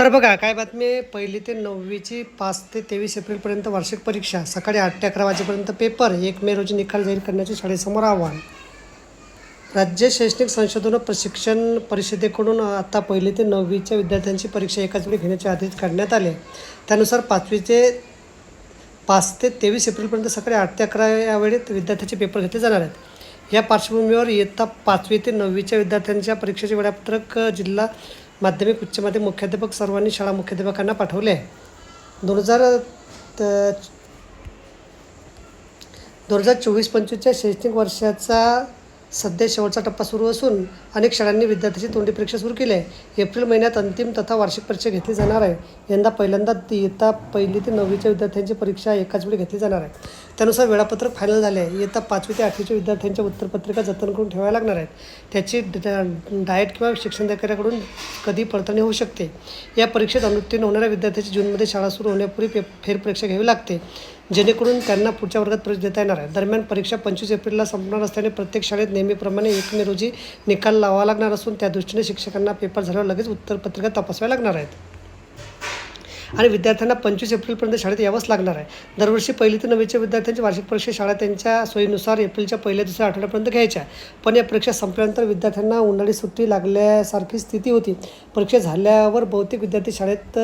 तर बघा काय बातमी आहे? पहिली ते नववीची पाच ते तेवीस एप्रिलपर्यंत वार्षिक परीक्षा सकाळी आठ ते अकरा वाजेपर्यंत पेपर एक मे रोजी निकाल जाहीर करण्याचे शाळेसमोर आव्हान. राज्य शैक्षणिक संशोधन प्रशिक्षण परिषदेकडून आता पहिली ते नववीच्या विद्यार्थ्यांची परीक्षा एकाच वेळी घेण्याचे आदेश काढण्यात आले. त्यानुसार पाचवीचे पाच ते तेवीस एप्रिलपर्यंत सकाळी आठ ते अकरा या वेळेत विद्यार्थ्यांचे पेपर घेतले जाणार आहेत. या पार्श्वभूमीवर इयत्ता पाचवी ते नववीच्या विद्यार्थ्यांच्या परीक्षेचे वेळापत्रक जिल्हा माध्यमिक उच्च माध्यमिक मुख्याध्यापक सर्वांनी शाळा मुख्याध्यापकांना पाठवले आहे. दोन हजार दोन हजार चोवीस पंचवीसच्या शैक्षणिक वर्षाचा सध्या शेवटचा टप्पा सुरू असून अनेक शाळांनी विद्यार्थ्यांची तोंडी परीक्षा सुरू केली आहे. एप्रिल महिन्यात अंतिम तथा वार्षिक परीक्षा घेतली जाणार आहे. यंदा पहिल्यांदा इयत्ता पहिली ते नववीच्या विद्यार्थ्यांची परीक्षा एकाच वेळी घेतली जाणार आहे. त्यानुसार वेळापत्रक फायनल झाले आहे. इयत्ता पाचवी ते आठवीच्या विद्यार्थ्यांच्या उत्तरपत्रिका जतन करून ठेवाव्या लागणार आहेत. त्याची ड- डाएट किंवा शिक्षणाधिकाऱ्याकडून कधी पडताळणी होऊ शकते. या परीक्षेत अनुत्तीर्ण होणाऱ्या विद्यार्थ्यांची जूनमध्ये शाळा सुरू होण्यापूर्वी पे फेरपरीक्षा घ्यावी लागते. जेणेकरून त्यांना पुढच्या वर्गात प्रवेश देता येणार आहे. दरम्यान परीक्षा पंचवीस एप्रिलला संपणार असल्याने प्रत्येक शाळेत नेहमीप्रमाणे एक मे रोजी निकाल लावावा लागणार असून त्या दृष्टीने शिक्षकांना पेपर झाल्यावर लगेच उत्तरपत्रिका तपासाव्या लागणार आहेत. आणि विद्यार्थ्यांना पंचवीस एप्रिलपर्यंत शाळेत यावंच लागणार आहे. दरवर्षी पहिली ते नववीच्या विद्यार्थ्यांची वार्षिक परीक्षा शाळा त्यांच्या सोयीनुसार एप्रिलच्या पहिल्या दुसऱ्या आठवड्यापर्यंत घ्यायच्या. पण या परीक्षा संपल्यानंतर विद्यार्थ्यांना उन्हाळी सुट्टी लागल्यासारखी स्थिती होती. परीक्षा झाल्यावर बहुतेक विद्यार्थी शाळेत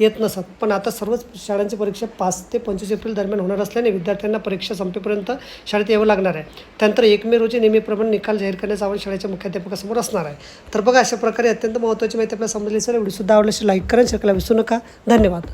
येत नसत. पण आता सर्वच शाळांची परीक्षा पाच ते पंचवीस एप्रिल दरम्यान होणार असल्याने विद्यार्थ्यांना परीक्षा संपेपर्यंत शाळेत यावं लागणार आहे. त्यानंतर एक मे रोजी नेहमीप्रमाणे निकाल जाहीर करण्याचं आव्हान शाळेच्या मुख्याध्यापकासमोर असणार आहे. तर बघा अशा प्रकारे अत्यंत महत्त्वाची माहिती आपल्याला समजली सर सुद्धा आवडल्याशी लाईक करा शेअर करायला विसरू नका. धन्यवाद.